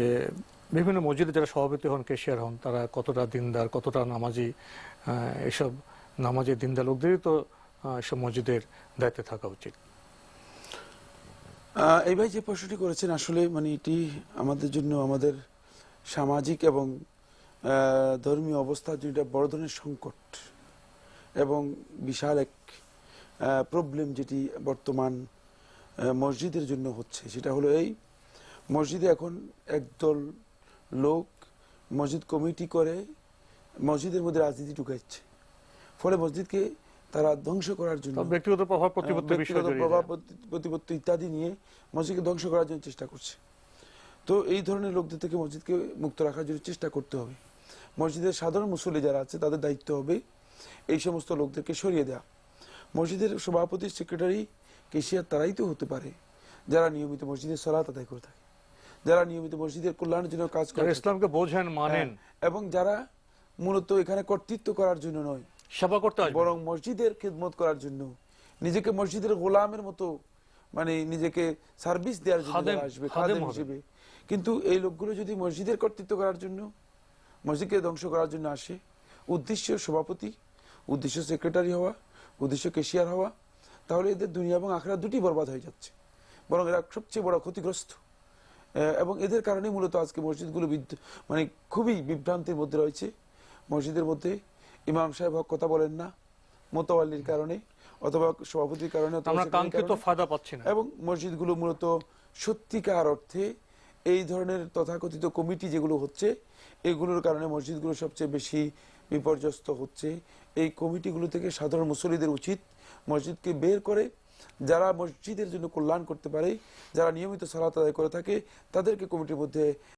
যে বিভিন্ন মসজিদে যারা সভাপতি হন, কেশিয়ার হন, তারা কতটা দিনদার, কতটা নামাজি এসব নামাজি দিনদার লোকদেরই তো এসব মসজিদের দায়িত্বে থাকা উচিত। এই ভাই যে প্রশ্নটি করেছেন, আসলে মানে এটি আমাদের জন্য, আমাদের সামাজিক এবং ধর্মীয় অবস্থার এটা বড় ধরনের সংকট এবং বিশাল এক প্রবলেম যেটি বর্তমান মসজিদের জন্য হচ্ছে। সেটা হলো এই মসজিদে এখন একদল লোক মসজিদ কমিটি করে মসজিদের মধ্যে রাজনীতি ঢুকাচ্ছে। ফলে মসজিদকে তারা ধ্বংস করার জন্য ব্যক্তিগত প্রভাব প্রতিপত্তি ব্যক্তিগত প্রভাব প্রতিপত্তি ইত্যাদি নিয়ে মসজিদকে ধ্বংস করার জন্য চেষ্টা করছে। তো এই ধরনের লোকদের থেকে মসজিদকে মুক্ত রাখার জন্য চেষ্টা করতে হবে। মসজিদের সাধারণ মুসল্লি যারা আছে তাদের দায়িত্ব হবে এই সমস্ত লোকদেরকে সরিয়ে দেওয়া মসজিদের সভাপতি সেক্রেটারি কেশিয়ার তারাই তো হতে পারে যারা নিয়মিত মসজিদের সলাত আদায় করে থাকে। যারা নিয়মিত মসজিদের কল্যাণের জন্য কাজ করে ইসলামকে বোঝেন মানেন। হ্যাঁ, এবং যারা মূলত এখানে কর্তৃত্ব করার জন্য নয় সেবা করতে বরং মসজিদের খেদমত করার জন্য নিজেকে মসজিদের গোলামের মতো মানে নিজেকে সার্ভিস দেওয়ার জন্য আসবে খাদেম হিসেবে। কিন্তু এই লোকগুলো যদি মসজিদের কর্তৃত্ব করার জন্য মসজিদকে ধ্বংস করার জন্য আসে উদ্দেশ্য সভাপতি উদ্দেশ্য সেক্রেটারি হওয়া উদ্দেশ্য কেশিয়ার হওয়া তাহলে এদের দুনিয়া এবং আখড়া দুটি বরবাদ হয়ে যাচ্ছে। বরং এরা সবচেয়ে বড় ক্ষতিগ্রস্ত। এবং এদের কারণে মূলত আজকে মসজিদগুলো মানে খুবই বিভ্রান্তির মধ্যে রয়েছে। মসজিদের মধ্যে ইমাম সাহেব হক কথা বলেন না মোতাবাল্লির কারণে অথবা সভাপতির কারণে এবং মসজিদগুলো মূলত সত্যিকার অর্থে এই ধরনের তথাকথিত কমিটি যেগুলো হচ্ছে এগুলোর কারণে মসজিদগুলো সবচেয়ে বেশি বিপর্যস্ত হচ্ছে। এই কমিটিগুলো থেকে সাধারণ মুসল্লিদের উচিত মসজিদকে বের করে যারা মসজিদের জন্য কল্যাণ করতে পারে, যারা নিয়মিত সালাত আদায় করে থাকে, তাদেরকে কমিটির মধ্যে